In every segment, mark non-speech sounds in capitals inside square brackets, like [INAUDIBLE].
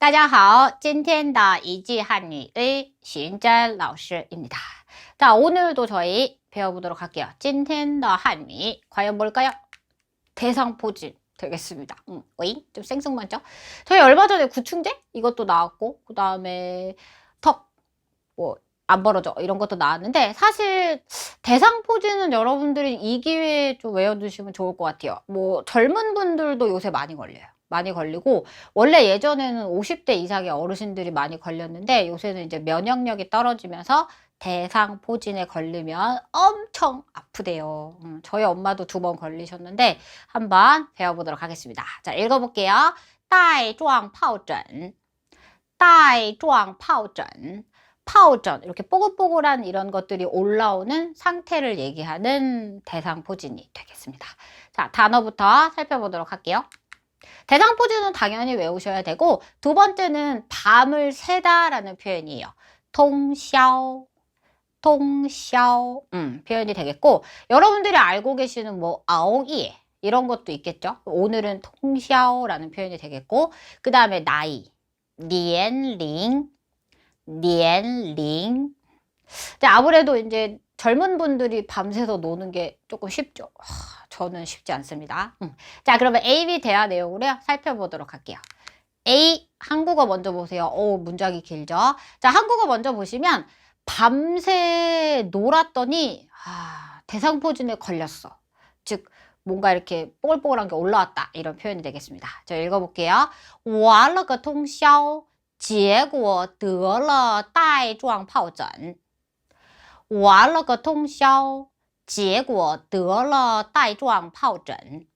大家好，今天的一句한유의 신전 老师입니다 자, 오늘도 저희 배워보도록 할게요. 今天的 한유 과연 뭘까요? 대상포진 되겠습니다. 음, 오잉? 좀 생뚱맞죠? 저희 얼마 전에 구충제 이것도 나왔고 그 다음에 턱 뭐 안 벌어져 이런 것도 나왔는데 사실 대상포진은 여러분들이 이 기회에 좀 외워두시면 좋을 것 같아요. 뭐 젊은 분들도 요새 많이 걸려요. 많이 걸리고 원래 예전에는 50대 이상의 어르신들이 많이 걸렸는데 요새는 이제 면역력이 떨어지면서 대상포진에 걸리면 엄청 아프대요. 음, 저희 엄마도 두 번 걸리셨는데 한번 배워보도록 하겠습니다. 자, 읽어볼게요. 带状疱疹, 带状疱疹, 파우전 이렇게 뽀글뽀글한 이런 것들이 올라오는 상태를 얘기하는 대상포진이 되겠습니다. 자, 단어부터 살펴보도록 할게요. 대상포진은 당연히 외우셔야 되고 두 번째는 밤을 새다라는 표현이에요. 통샤오. 통샤오. 음, 표현이 되겠고 여러분들이 알고 계시는 뭐 아오이에 이런 것도 있겠죠. 오늘은 통샤오라는 표현이 되겠고 그 다음에 나이. 니엔링. 니엔링. 아무래도 이제 젊은 분들이 밤새서 노는 게 조금 쉽죠. 하, 저는 쉽지 않습니다. 음. 자, 그러면 A, B 대화 내용으로 살펴보도록 할게요. A, 한국어 먼저 보세요. 오, 문장이 길죠? 자, 한국어 먼저 보시면 밤새 놀았더니 아, 대상포진에 걸렸어. 즉 뭔가 이렇게 뽀글뽀글한 게 올라왔다 이런 표현이 되겠습니다. 자 읽어볼게요. 玩了个通宵结果得了带状疱疹 玩了个通宵结果得了带状疱疹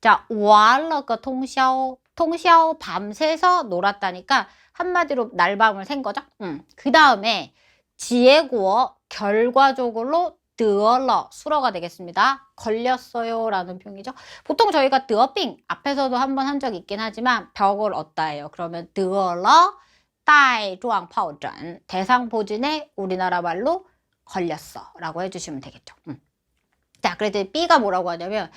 자, 玩了个通宵 통宵 밤새서 놀았다니까 한마디로 날밤을 샌 거죠. 음. 그 다음에 지혜구어 결과적으로 드얼러 수러가 되겠습니다. 걸렸어요 라는 표현이죠. 보통 저희가 드어빙 앞에서도 한번 한 적이 있긴 하지만 벽을 얻다예요. 그러면 드얼러 따이조앙 파오전 대상포진에 우리나라 말로 걸렸어 라고 해주시면 되겠죠. 음. 자, 그래도 B가 뭐라고 하냐면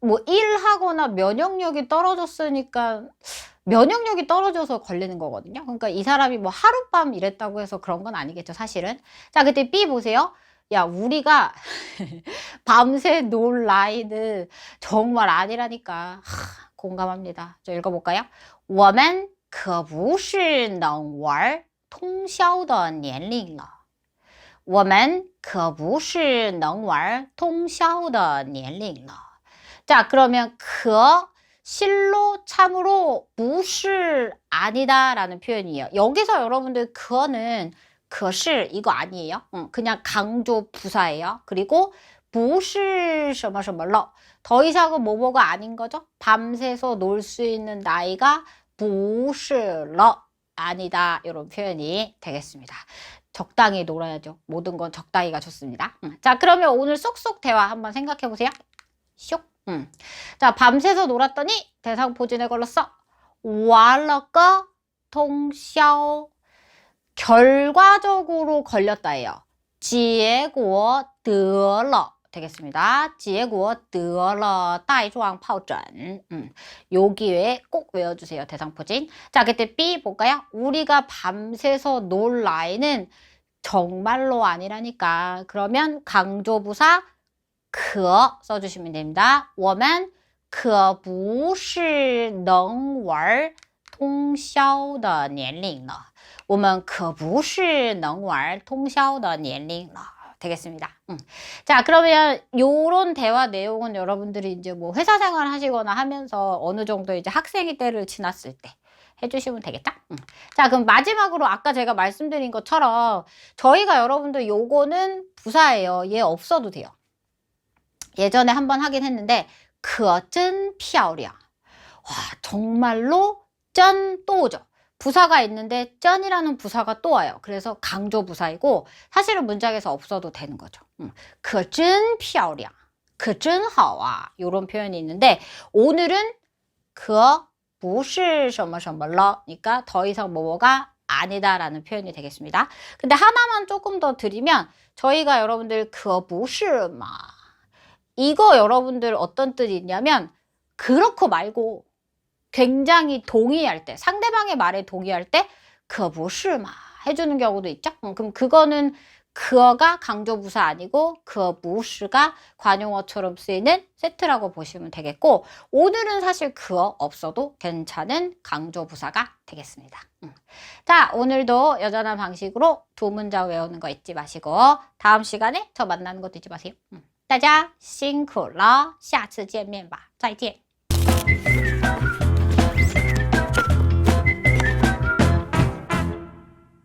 뭐 일하거나 면역력이 떨어졌으니까 면역력이 떨어져서 걸리는 거거든요. 그러니까 이 사람이 뭐 하룻밤 일했다고 해서 그런 건 아니겠죠, 사실은. 자, 그때 B 보세요. 야, 우리가 [LAUGHS] 밤새 놀 나이는 정말 아니라니까. 하, 공감합니다. 저 읽어볼까요? 我们可不是能玩通宵的年龄了. 我们可不是能玩通宵的年龄了. 자, 그러면 그 실로 참으로 무실 아니다라는 표현이에요. 여기서 여러분들 그거는 그실 이거 아니에요. 응, 그냥 강조 부사예요. 그리고 무실 什么什么了. 더 이상은 뭐뭐가 아닌 거죠. 밤새서 놀 수 있는 나이가 무실러 아니다. 이런 표현이 되겠습니다. 적당히 놀아야죠. 모든 건 적당히가 좋습니다. 응. 자, 그러면 오늘 쏙쏙 대화 한번 생각해 보세요. 쇽. 음. 자, 밤새서 놀았더니 대상 포진에 걸렸어. 왈러꺼 통샤오. 결과적으로 걸렸다예요. 지에고得了 되겠습니다. 지에고 得了带状疱疹. 음. 요 기회에 꼭 외워주세요. 대상포진. 자, 그때 B 볼까요? 우리가 밤새서 놀 나이는 정말로 아니라니까. 그러면 강조부사 可 써주시면 됩니다. 我们可不是能玩通宵的年龄了.我们可不是能玩通宵的年龄了. 되겠습니다. 음. 자, 그러면 요런 대화 내용은 여러분들이 이제 뭐 회사 생활 하시거나 하면서 어느 정도 이제 학생의 때를 지났을 때 해주시면 되겠다. 음. 자, 그럼 마지막으로 아까 제가 말씀드린 것처럼 저희가 여러분들 요거는 부사예요. 얘 없어도 돼요. 예전에 한번 하긴 했는데 그어쩐 피아오리야. 와 정말로 쩐또 오죠. 부사가 있는데 쩐이라는 부사가 또 와요. 그래서 강조 부사이고 사실은 문장에서 없어도 되는 거죠. 음. 그진 피아오리야. 그진 하와. 이런 표현이 있는데 오늘은 그어 무시 셔머셔머러 그러니까 더 이상 뭐뭐가 아니다라는 표현이 되겠습니다. 근데 하나만 조금 더 드리면 저희가 여러분들 그어 무시 마 이거 여러분들 어떤 뜻이 있냐면 그렇고 말고 굉장히 동의할 때, 상대방의 말에 동의할 때, 可不是嘛 해주는 경우도 있죠. 음, 그럼 그거는 그어가 강조부사 아니고 그어무스가 관용어처럼 쓰이는 세트라고 보시면 되겠고 오늘은 사실 그어 없어도 괜찮은 강조부사가 되겠습니다. 음. 자 오늘도 여전한 방식으로 두 문장 외우는 거 잊지 마시고 다음 시간에 저 만나는 것도 잊지 마세요. 음. 大家辛苦了，下次见面吧，再见。